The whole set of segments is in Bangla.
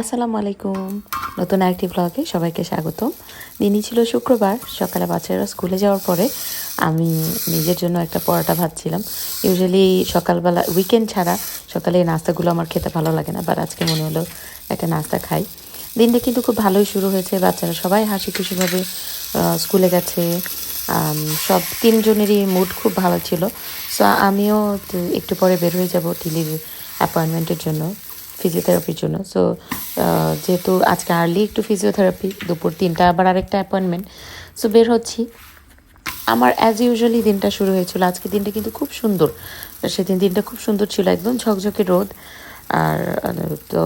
আসসালামু আলাইকুম। নতুন আরেকটি ব্লগে সবাইকে স্বাগতম। দিনই ছিল শুক্রবার, সকালে বাচ্চারা স্কুলে যাওয়ার পরে আমি নিজের জন্য একটা পরোটা ভাবছিলাম ইউজুয়ালি সকালবেলা উইকেন্ড ছাড়া সকালে এই নাস্তাগুলো আমার খেতে ভালো লাগে না বাট আজকে মনে হলো একটা নাস্তা খাই। দিনটা কিন্তু খুব ভালোই শুরু হয়েছে, বাচ্চারা সবাই হাসি খুশিভাবে স্কুলে গেছে। সব তিনজনেরই মুড খুব ভালো ছিল। সো আমিও একটু পরে বের হয়ে যাব টিলির অ্যাপয়েন্টমেন্টের জন্য। ফিজিওথেরাপির জন্য। সো যেহেতু আজকে আর্লি একটু ফিজিওথেরাপি দুপুর তিনটা আবার আরেকটা অ্যাপয়েন্টমেন্ট সো বের হচ্ছি। আমার অ্যাজ ইউজুয়ালি দিনটা শুরু হয়েছিল। আজকে দিনটা কিন্তু খুব সুন্দর। সেদিন দিনটা খুব সুন্দর ছিল। একদম ঝকঝকে রোদ। আর তো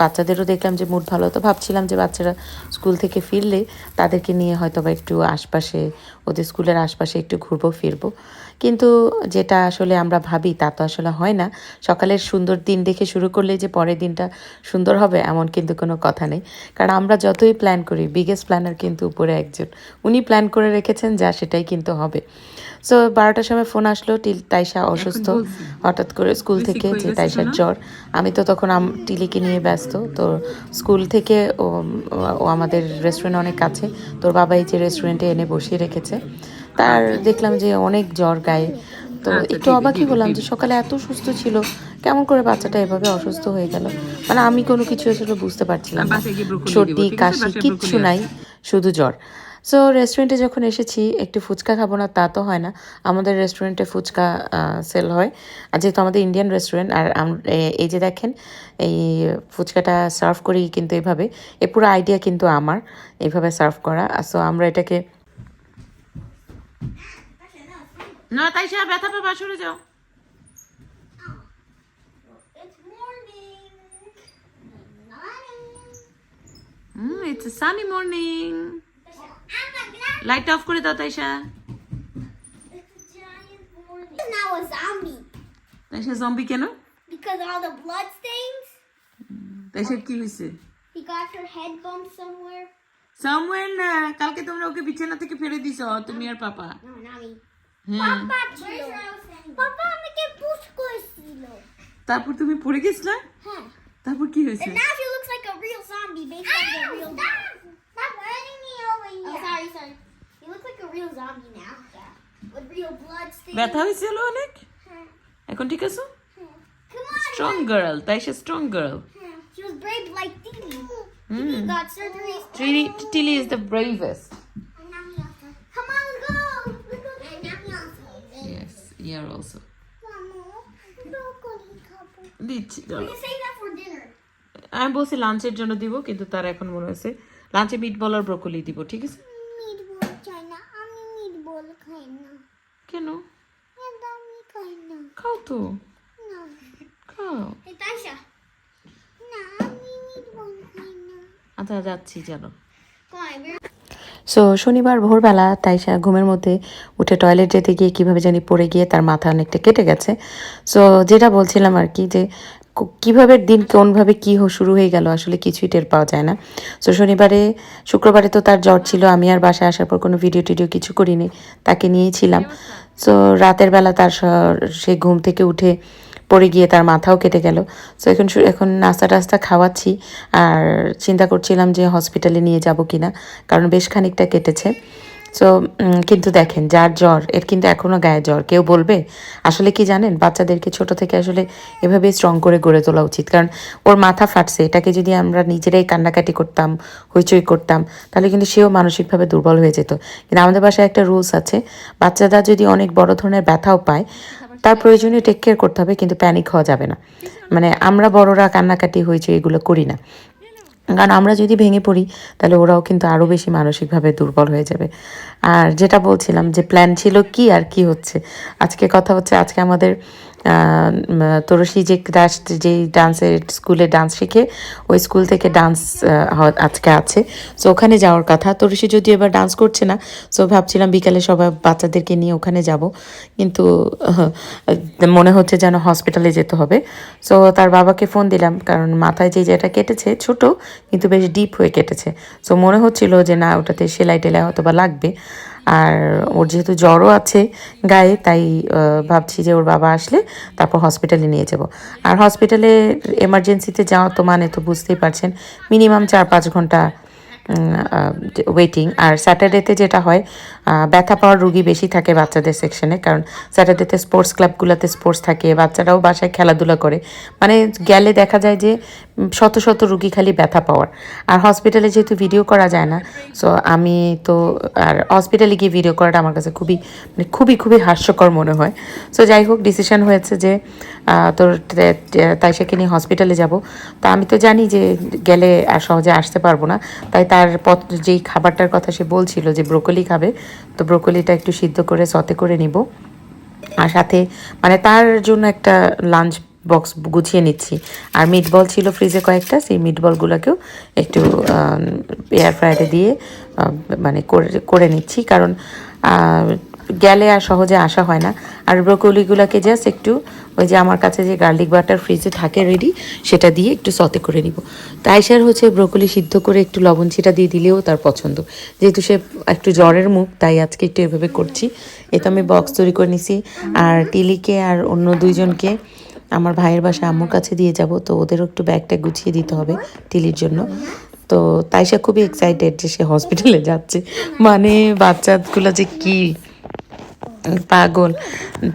বাচ্চাদেরও দেখলাম যে মুড ভালো। তো ভাবছিলাম যে বাচ্চারা স্কুল থেকে ফিরলে তাদেরকে নিয়ে হয়তো বা একটু আশপাশে ওদের স্কুলের আশপাশে একটু ঘুরবো ফিরবো। কিন্তু যেটা আসলে আমরা ভাবি তা তো আসলে হয় না। সকালের সুন্দর দিন দেখে শুরু করলে যে পরের দিনটা সুন্দর হবে এমন কিন্তু কোনো কথা নেই। কারণ আমরা যতই প্ল্যান করি বিগেস্ট প্ল্যানার কিন্তু উপরে একজন। উনি প্ল্যান করে রেখেছেন যা সেটাই কিন্তু হবে। সো বারোটার সময় ফোন আসলো টিল তাইশা অসুস্থ। হঠাৎ করে স্কুল থেকে যে তাইশার জ্বর আমি তো তখন টিলিকে নিয়ে ব্যস্ত। তো স্কুল থেকে ও আমাদের রেস্টুরেন্ট অনেক কাছে। তোর বাবা এই যে রেস্টুরেন্টে এনে বসিয়ে রেখেছে। তার দেখলাম যে অনেক জ্বর গায়ে। তো একটু অবাকই হলাম যে সকালে এত সুস্থ ছিল কেমন করে বাচ্চাটা এভাবে অসুস্থ হয়ে গেল? মানে আমি কোনো কিছু আসলে বুঝতে পারছিলাম না। সর্দি? কাশি কিচ্ছু নাই শুধু জ্বর। সো রেস্টুরেন্টে যখন এসেছি একটু ফুচকা খাব না তা তো হয় না। আমাদের রেস্টুরেন্টে ফুচকা সেল হয়। আর যেহেতু আমাদের ইন্ডিয়ান রেস্টুরেন্ট আর এই যে দেখেন এই ফুচকাটা সার্ভ করি কিন্তু এভাবে। এ পুরো আইডিয়া কিন্তু আমার এইভাবে সার্ভ করা। সো আমরা এটাকে না তাই সে ব্যথা পাবা সরে যাও। It's morning. Morning. Light off করে দাও Taisha now a zombie Taisha zombie কেন because all the blood stains. Taisha কি হয়েছে He got her head bumped somewhere. সামওয়ের না কালকে তোমরা ওকে বিছানা থেকে ফেলে দিছো তুমি আর পাপা No, not me. হুম Papa ছিল Papa আমাকে পুশ করেছিল তারপর তুমি পড়ে গেছিলা হ্যাঁ তারপর কি হয়েছে And now she looks like a real zombie based on the real. A real zombie now. Yeah. With real blood stains. ব্যথা হয়েছিল অনেক. এখন ঠিক আছে. Strong girl Taisha strong girl She was brave like Didi. Hmm. Got surgery. Tilly, Tilly is the bravest. Come on, go. Yes, you also. দিচ্ছি We চলো can save that for dinner. আমি বলছি লাঞ্চের জন্য দিব কিন্তু তার এখন মনে হয়েছে লাঞ্চে মিট বল আর ব্রোকলি দিব ঠিক আছে Meatball চাই না আমি meatball খাই না কেন আমি খাই না খাও তো। না। খাও। এই তাইশা না আমি খাই না আচ্ছা যাচ্ছি চলো। সো শনিবার ভোরবেলা তাইশা ঘুমের মধ্যে উঠে টয়লেট যেতে গিয়ে কীভাবে জানি পড়ে গিয়ে তার মাথা অনেকটা কেটে গেছে। সো যেটা বলছিলাম আর কি যে কীভাবে দিন কোনভাবে কী শুরু হয়ে গেল আসলে কিছুই টের পাওয়া যায় না। সো শনিবারে, শুক্রবারে তো তার জ্বর ছিল, আমি আর বাসায় আসার পর কোনো ভিডিও টিডিও কিছু করিনি, তাকে নিয়েই ছিলাম সো রাতের বেলা তার সে ঘুম থেকে উঠে পড়ে গিয়ে তার মাথাও কেটে গেল। সো এখন এখন নাস্তা টাস্তা খাওয়াচ্ছি, আর চিন্তা করছিলাম যে হসপিটালে নিয়ে যাব কিনা, কারণ বেশ খানিকটা কেটেছে। সো কিন্তু দেখেন, যার জ্বর, এর কিন্তু এখনও গায়ে জ্বর। কেউ বলবে, আসলে কি জানেন, বাচ্চাদেরকে ছোট থেকে আসলে এভাবে স্ট্রং করে গড়ে তোলা উচিত। কারণ ওর মাথা ফাটছে, এটাকে যদি আমরা নিজেরাই কান্নাকাটি করতাম, হইচই করতাম, তাহলে কিন্তু সেও মানসিকভাবে দুর্বল হয়ে যেত। কিন্তু আমাদের বাসায় একটা রুলস আছে, বাচ্চারা যদি অনেক বড় ধরনের ব্যথাও পায়, তার প্রয়োজনীয় টেক কেয়ার করতে হবে, কিন্তু প্যানিক হওয়া যাবে না। মানে আমরা বড়রা কান্নাকাটি হয়েছে এগুলো করি না। কারণ আমরা যদি ভেঙে পড়ি, তাহলে ওরাও কিন্তু আরও বেশি মানসিকভাবে দুর্বল হয়ে যাবে। আর যেটা বলছিলাম যে প্ল্যান ছিল কি আর কি হচ্ছে? আজকে কথা হচ্ছে, আজকে আমাদের তরসি যে ডান্স যে ডান্সের স্কুলে ডান্স শিখে, ওই স্কুল থেকে ডান্স আজকে আছে। সো ওখানে যাওয়ার কথা। তরসি যদি এবার ডান্স করছে না সো ভাবছিলাম বিকালে সবাই বাচ্চাদেরকে নিয়ে ওখানে যাব। কিন্তু মনে হচ্ছে যেন হসপিটালে যেতে হবে। সো তার বাবাকে ফোন দিলাম, কারণ মাথায় যে যেটা কেটেছে, ছোট, কিন্তু বেশ ডিপ হয়ে কেটেছে। সো মনে হচ্ছিল যে না, ওটাতে সেলাই টেলাই হয়তো বা লাগবে। আর ওর যেহেতু জ্বরও আছে গায়ে, তাই ভাবছি যে ওর বাবা আসলে তারপর হসপিটালে নিয়ে যাব। আর হসপিটালে এমার্জেন্সিতে যাওয়া তো মানে তো বুঝতেই পারছেন মিনিমাম চার পাঁচ ঘণ্টা ওয়েটিং আর স্যাটারডেতে যেটা হয় ব্যথা পাওয়ার রুগী বেশি থাকে বাচ্চাদের সেকশনে কারণ স্যাটারডেতে স্পোর্টস ক্লাবগুলোতে স্পোর্টস থাকে, বাচ্চারাও বাসায় খেলাধুলা করে। মানে গেলে দেখা যায় যে শত শত রুগী খালি ব্যথা পাওয়ার। আর হসপিটালে যেহেতু ভিডিও করা যায় না সো আমি তো, আর হসপিটালে গিয়ে ভিডিও করাটা আমার কাছে খুবই মানে খুবই খুবই হাস্যকর মনে হয়। সো যাই হোক ডিসিশন হয়েছে যে তোর তাই সেখানে হসপিটালে যাব। তা আমি তো জানি যে, গেলে আর সহজে আসতে পারব না। তাই তার পথ, যেই খাবারটার কথা সে বলছিল যে ব্রোকলি খাবে, তো ব্রোকলিটা একটু সিদ্ধ করে, সতে করে নিব। আর সাথে মানে তার জন্য একটা লাঞ্চ বক্স গুছিয়ে নিচ্ছি। আর মিটবল ছিল ফ্রিজে কয়েকটা, সেই মিটবলগুলোকেও একটু এয়ার ফ্রায়ারে দিয়ে মানে করে করে নিচ্ছি। কারণ গেলে আর সহজে আসা হয় না। আর ব্রোকলিগুলোকে জাস্ট একটু ওই যে আমার কাছে যে গার্লিক বাটার ফ্রিজে থাকে রেডি সেটা দিয়ে একটু সতে করে নিব। তাইসার হচ্ছে ব্রোকলি সিদ্ধ করে একটু লবণ ছিটা দিয়ে দিলেও তার পছন্দ। যেহেতু সে একটু জ্বরের মুখ, তাই আজকে একটু এভাবে করছি। এ আমি বক্স তৈরি করে নিছি। আর টিলিকে আর অন্য দুইজনকে আমার ভাইয়ের বাসা আম্মুর কাছে দিয়ে যাব। তো ওদেরও একটু ব্যাগটা গুছিয়ে দিতে হবে টিলির জন্য। তো তাই সে খুবই এক্সাইটেড যে সে হসপিটালে যাচ্ছে। মানে বাচ্চাগুলো যে কি পাগল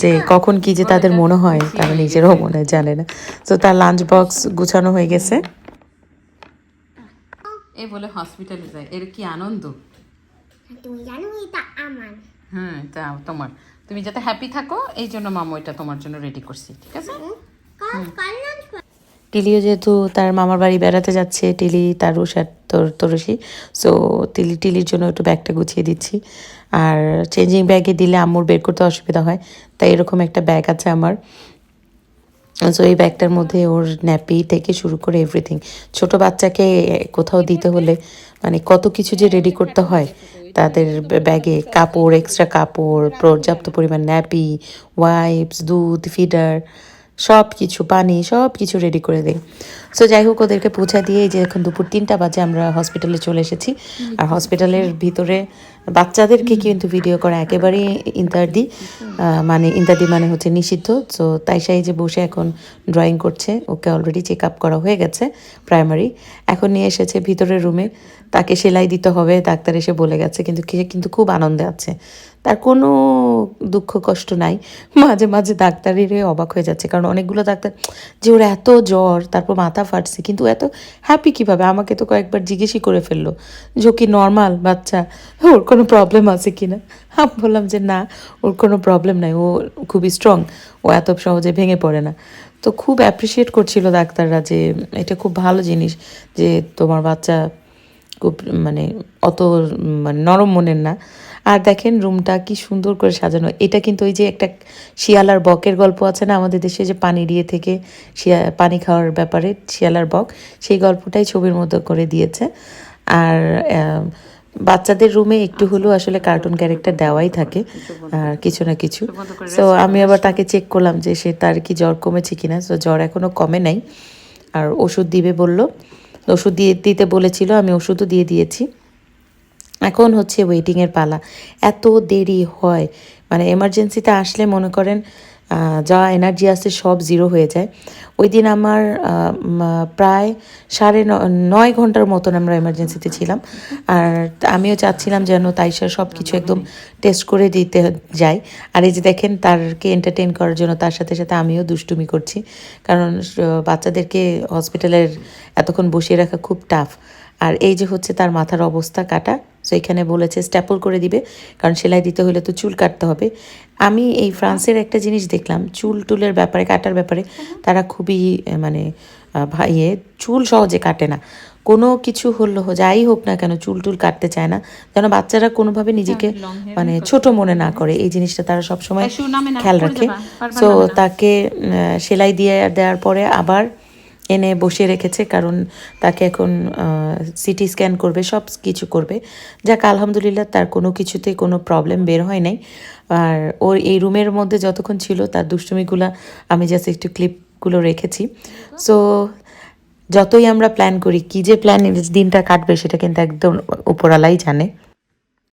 যে কখন কি যে তাদের মনে হয় তারা নিজেরও মনে হয় জানে না। তো তার লাঞ্চ বক্স গুছানো হয়ে গেছে। এ বলে হসপিটালে যায়। এর কি আনন্দ? তুমি জানো এটা আমার। হুম তা তোমার। তুমি যাতে হ্যাপি থাকো এই জন্য মামু এটা তোমার জন্য রেডি করছি ঠিক আছে? কাল কাল টিলিও যেহেতু তার মামার বাড়ি বেড়াতে যাচ্ছে টিলি তার রুষার তোর তরসি সো তিলি টিলির জন্য একটু ব্যাগটা গুছিয়ে দিচ্ছি। আর চেঞ্জিং ব্যাগে দিলে আম্মুর বের করতে অসুবিধা হয়। তাই এরকম একটা ব্যাগ আছে আমার। সো এই ব্যাগটার মধ্যে ওর ন্যাপি থেকে শুরু করে এভরিথিং ছোট বাচ্চাকে কোথাও দিতে হলে মানে কত কিছু যে রেডি করতে হয়, তাদের ব্যাগে কাপড় এক্সট্রা কাপড়, পর্যাপ্ত পরিমাণ ন্যাপি ওয়াইপস দুধ ফিডার সব কিছু পানি সব কিছু রেডি করে দেয় সো যাই হোক ওদেরকে পৌঁছা দিয়ে যে এখন দুপুর তিনটা বাজে আমরা হসপিটালে চলে এসেছি। আর হসপিটালের ভিতরে বাচ্চাদেরকে কিন্তু ভিডিও করা একেবারেই ইন্টারদি আহ, মানে ইন্টারদি মানে হচ্ছে নিষিদ্ধ। তো তাই সাই যে বসে এখন ড্রয়িং করছে ওকে অলরেডি চেক আপ করা হয়ে গেছে প্রাইমারি এখন নিয়ে এসেছে ভিতরের রুমে তাকে সেলাই দিতে হবে ডাক্তার এসে বলে গেছে কিন্তু কিন্তু খুব আনন্দে আছে। তার কোনো দুঃখ, কষ্ট নাই। মাঝে মাঝে ডাক্তারেরই অবাক হয়ে যাচ্ছে, কারণ অনেকগুলো ডাক্তার যে ওর এত জ্বর, তারপর মাথা ফাটছে, কিন্তু এত হ্যাপি কীভাবে? আমাকে তো কয়েকবার জিজ্ঞেসই করে ফেলল যে কি নর্মাল বাচ্চা? ওর কোনো প্রবলেম আছে কি না আমি বললাম যে না, ওর কোনো প্রবলেম নাই, ও খুবই স্ট্রং ও এত সহজে ভেঙে পড়ে না। তো খুব অ্যাপ্রিসিয়েট করছিল ডাক্তাররা যে এটা খুব ভালো জিনিস যে তোমার বাচ্চা খুব মানে অত মানে নরম মনের না। আর দেখেন রুমটা কি সুন্দর করে সাজানো। এটা কিন্তু ওই যে একটা শিয়ালার বকের গল্প আছে না? আমাদের দেশে যে পানি দিয়ে থেকে শিয়া পানি খাওয়ার ব্যাপারে শিয়ালার বক সেই গল্পটাই ছবির মতো করে দিয়েছে। আর বাচ্চাদের রুমে একটু হলেও আসলে কার্টুন ক্যারেক্টার দেওয়াই থাকে আর কিছু না কিছু। সো আমি আবার তাকে চেক করলাম যে সে তার কি জ্বর কমেছে কিনা। সো জ্বর এখনও কমে নাই। আর ওষুধ দিবে বলল। ওষুধ দিয়ে দিতে বলেছিল আমি ওষুধও দিয়ে দিয়েছি। এখন হচ্ছে ওয়েটিংয়ের পালা। এত দেরি হয়। মানে এমার্জেন্সিতে আসলে মনে করেন যা এনার্জি আছে সব জিরো হয়ে যায়। ওই দিন আমার প্রায় সাড়ে নয় ঘণ্টার মতন আমরা এমার্জেন্সিতে ছিলাম। আর আমিও চাচ্ছিলাম যেন তাইসার সব কিছু একদম টেস্ট করে দিতে যাই। আর এই যে দেখেন, তারকে এন্টারটেন করার জন্য তার সাথে সাথে আমিও দুষ্টুমি করছি। কারণ বাচ্চাদেরকে হসপিটালের এতক্ষণ বসিয়ে রাখা খুব টাফ আর এই যে হচ্ছে তার মাথার অবস্থা কাটা সো এখানে বলেছে স্ট্যাপল করে দিবে কারণ সেলাই দিতে হলে তো চুল কাটতে হবে। আমি এই ফ্রান্সের একটা জিনিস দেখলাম চুল টুলের ব্যাপারে কাটার ব্যাপারে তারা খুবই মানে ভাইয়ে চুল সহজে কাটে না। কোনো কিছু হলো যাই হোক না কেন চুল টুল কাটতে চায় না। যেন বাচ্চারা কোনোভাবে নিজেকে মানে ছোট মনে না করে। এই জিনিসটা তারা সবসময় খেয়াল রাখে। সো তাকে সেলাই দিয়ে দেওয়ার পরে আবার এনে বসিয়ে রেখেছে, কারণ তাকে এখন সিটি স্ক্যান করবে, সব কিছু করবে। যাক, আলহামদুলিল্লাহ তার কোনো কিছুতে কোনো প্রবলেম বের হয় নাই। আর ওর এই রুমের মধ্যে যতক্ষণ ছিল তার দুষ্টুমিগুলো আমি জাস্ট একটু ক্লিপগুলো রেখেছি। সো যতই আমরা প্ল্যান করি, কি যে প্ল্যান দিনটা কাটবে সেটা কিন্তু একদম উপরালাই জানে।